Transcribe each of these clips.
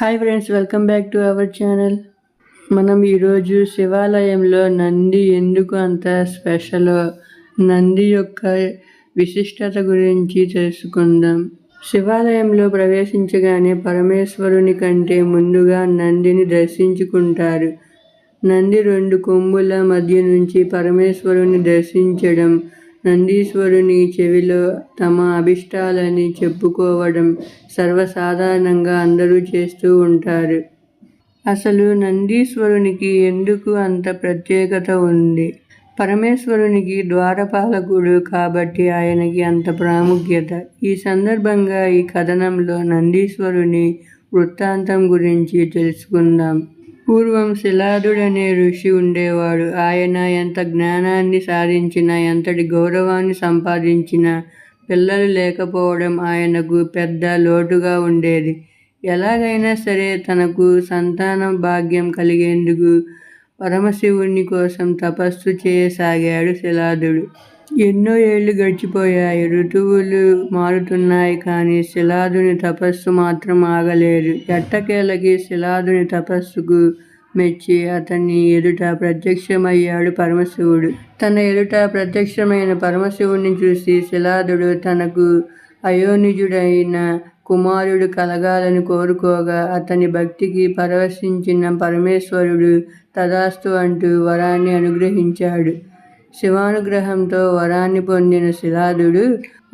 Hi friends welcome back to our channel మనం ఈరోజు శివాలయంలో నంది ఎందుకు అంత స్పెషల్ నంది యొక్క విశిష్టత గురించి తెలుసుకుందాం. శివాలయంలో ప్రవేశించగానే పరమేశ్వరుని కంటే ముందుగా నందిని దర్శించుకుంటారు. నంది రెండు కొమ్ముల మధ్య నుంచి పరమేశ్వరుని దర్శించడం నందీశ్వరుని చెవిలో తమ అభిష్టాలని చెప్పుకోవడం సర్వసాధారణంగా అందరూ చేస్తూ ఉంటారు. అసలు నందీశ్వరునికి ఎందుకు అంత ప్రత్యేకత ఉంది? పరమేశ్వరునికి ద్వారపాలకుడు కాబట్టి ఆయనకి అంత ప్రాముఖ్యత. ఈ సందర్భంగా ఈ కథనంలో నందీశ్వరుని వృత్తాంతం గురించి తెలుసుకుందాం. పూర్వం శిలాదుడనే ఋషి ఉండేవాడు. ఆయన ఎంత జ్ఞానాన్ని సాధించినా ఎంతటి గౌరవాన్ని సంపాదించినా పిల్లలు లేకపోవడం ఆయనకు పెద్ద లోటుగా ఉండేది. ఎలాగైనా సరే తనకు సంతానం భాగ్యం కలిగేందుకు పరమశివుని కోసం తపస్సు చేయసాగాడు శిలాదుడు. ఎన్నో ఏళ్ళు గడిచిపోయాయి. ఋతువులు మారుతున్నాయి కానీ శిలాదుని తపస్సు మాత్రం ఆగలేదు. ఎట్టకేలకి శిలాదుని తపస్సుకు మెచ్చి అతన్ని ఎదుట ప్రత్యక్షమయ్యాడు పరమశివుడు. తన ఎదుట ప్రత్యక్షమైన పరమశివుడిని చూసి శిలాదుడు తనకు అయోనిజుడైన కుమారుడు కలగాలని కోరుకోగా అతని భక్తికి పరవశించిన పరమేశ్వరుడు తదాస్తు అంటూ వరాన్ని అనుగ్రహించాడు. శివానుగ్రహంతో వరాన్ని పొందిన శిలాదుడు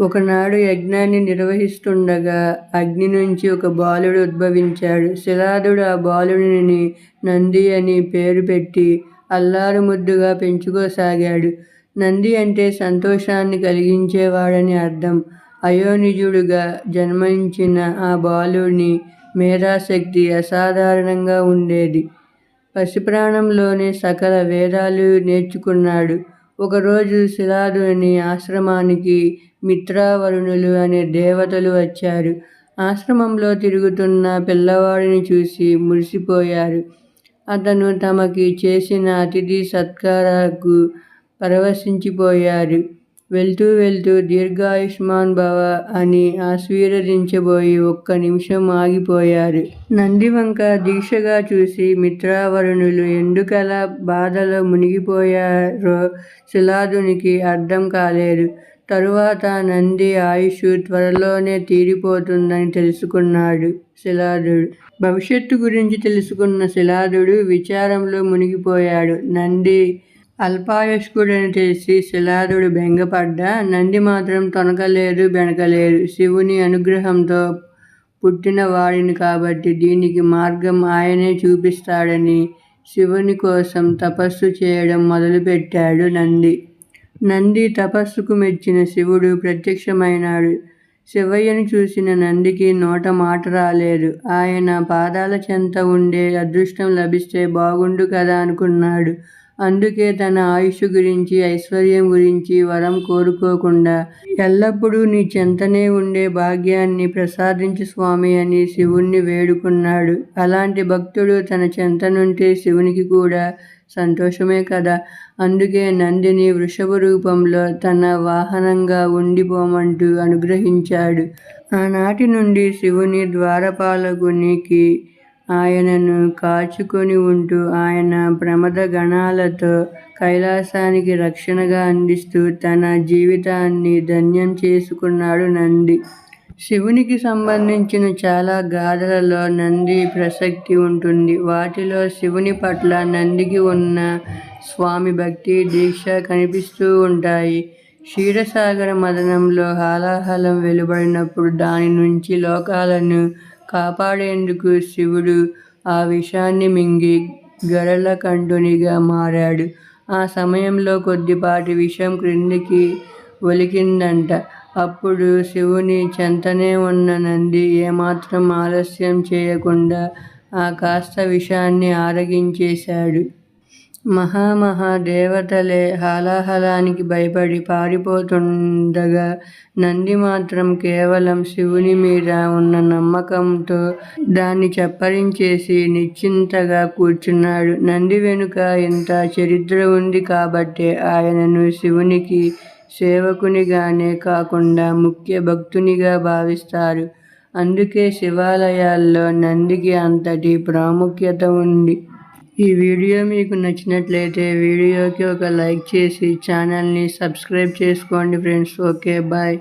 ఒకనాడు యజ్ఞాన్ని నిర్వహిస్తుండగా అగ్ని నుంచి ఒక బాలుడు ఉద్భవించాడు. శిలాదుడు ఆ బాలుడిని నంది అని పేరు పెట్టి అల్లారు ముద్దుగా పెంచుకోసాగాడు. నంది అంటే సంతోషాన్ని కలిగించేవాడని అర్థం. అయోనిజుడుగా జన్మించిన ఆ బాలుని మేధాశక్తి అసాధారణంగా ఉండేది. పసిప్రాణంలోనే సకల వేదాలు నేర్చుకున్నాడు. ఒకరోజు శిలాదుని ఆశ్రమానికి మిత్రావరుణులు అనే దేవతలు వచ్చారు. ఆశ్రమంలో తిరుగుతున్న పిల్లవాడిని చూసి మురిసిపోయారు. అతను తమకి చేసిన అతిథి సత్కారాలకు పరవశించిపోయారు. వెళ్తూ వెళ్తూ దీర్ఘాయుష్మాన్ భవ అని ఆశీర్వదించబోయి ఒక్క నిమిషం ఆగిపోయారు. నందివంక దీక్షగా చూసి మిత్రావరుణులు ఎందుకలా బాధలో మునిగిపోయారో శిలాదునికి అర్థం కాలేదు. తరువాత నంది ఆయుష్ త్వరలోనే తీరిపోతుందని తెలుసుకున్నాడు శిలాదుడు. భవిష్యత్తు గురించి తెలుసుకున్న శిలాదుడు విచారంలో మునిగిపోయాడు. నంది అల్పాయుష్కుడని తెలిసి శిలాదుడు బెంగపడ్డా నంది మాత్రం తొనకలేదు బెనకలేదు. శివుని అనుగ్రహంతో పుట్టిన వాడిని కాబట్టి దీనికి మార్గం ఆయనే చూపిస్తాడని శివుని కోసం తపస్సు చేయడం మొదలుపెట్టాడు నంది. నంది తపస్సుకు మెచ్చిన శివుడు ప్రత్యక్షమైనాడు. శివయ్యను చూసిన నందికి నోట మాట రాలేదు. ఆయన పాదాల చెంత ఉండే అదృష్టం లభిస్తే బాగుండు కదా అనుకున్నాడు. అందుకే తన ఆయుష్ గురించి ఐశ్వర్యం గురించి వరం కోరుకోకుండా ఎల్లప్పుడూ నీ చెంతనే ఉండే భాగ్యాన్ని ప్రసాదించు స్వామి అని శివుణ్ణి వేడుకున్నాడు. అలాంటి భక్తుడు తన చెంత నుంటే శివునికి కూడా సంతోషమే కదా. అందుకే నందిని వృషభ రూపంలో తన వాహనంగా ఉండిపోమంటూ అనుగ్రహించాడు. ఆనాటి నుండి శివుని ద్వారపాలకునికి ఆయనను కాచుకొని ఉంటూ ఆయన ప్రమద గణాలతో కైలాసానికి రక్షణగా అందిస్తూ తన జీవితాన్ని ధన్యం చేసుకున్నాడు నంది. శివునికి సంబంధించిన చాలా గాథలలో నంది ప్రసక్తి ఉంటుంది. వాటిలో శివుని పట్ల నందికి ఉన్న స్వామి భక్తి దీక్ష కనిపిస్తూ ఉంటాయి. క్షీరసాగర మదనంలో హాలాహలం వెలువడినప్పుడు దాని నుంచి లోకాలను కాపాడేందుకు శివుడు ఆ విషాన్ని మింగి గరళకంఠునిగా మారాడు. ఆ సమయంలో కొద్దిపాటి విషం క్రిందికి ఒలికిందంట. అప్పుడు శివుని చెంతనే ఉన్న నంది ఏమాత్రం ఆలస్యం చేయకుండా ఆ కాస్త విషాన్ని ఆరగించేశాడు. మహామహా దేవతలే హాలాహలానికి భయపడి పారిపోతుండగా నంది మాత్రం కేవలం శివుని మీద ఉన్న నమ్మకంతో దాన్ని చప్పరించేసి నిశ్చింతగా కూర్చున్నాడు. నంది వెనుక ఇంత చరిత్ర ఉంది కాబట్టే ఆయనను శివునికి సేవకునిగానే కాకుండా ముఖ్య భక్తునిగా భావిస్తారు. అందుకే శివాలయాల్లో నందికి అంతటి ప్రాముఖ్యత ఉంది. ఈ వీడియో మీకు నచ్చినట్లయితే వీడియోకి ఒక లైక్ చేసి ఛానల్ని సబ్స్క్రైబ్ చేసుకోండి ఫ్రెండ్స్. Okay bye.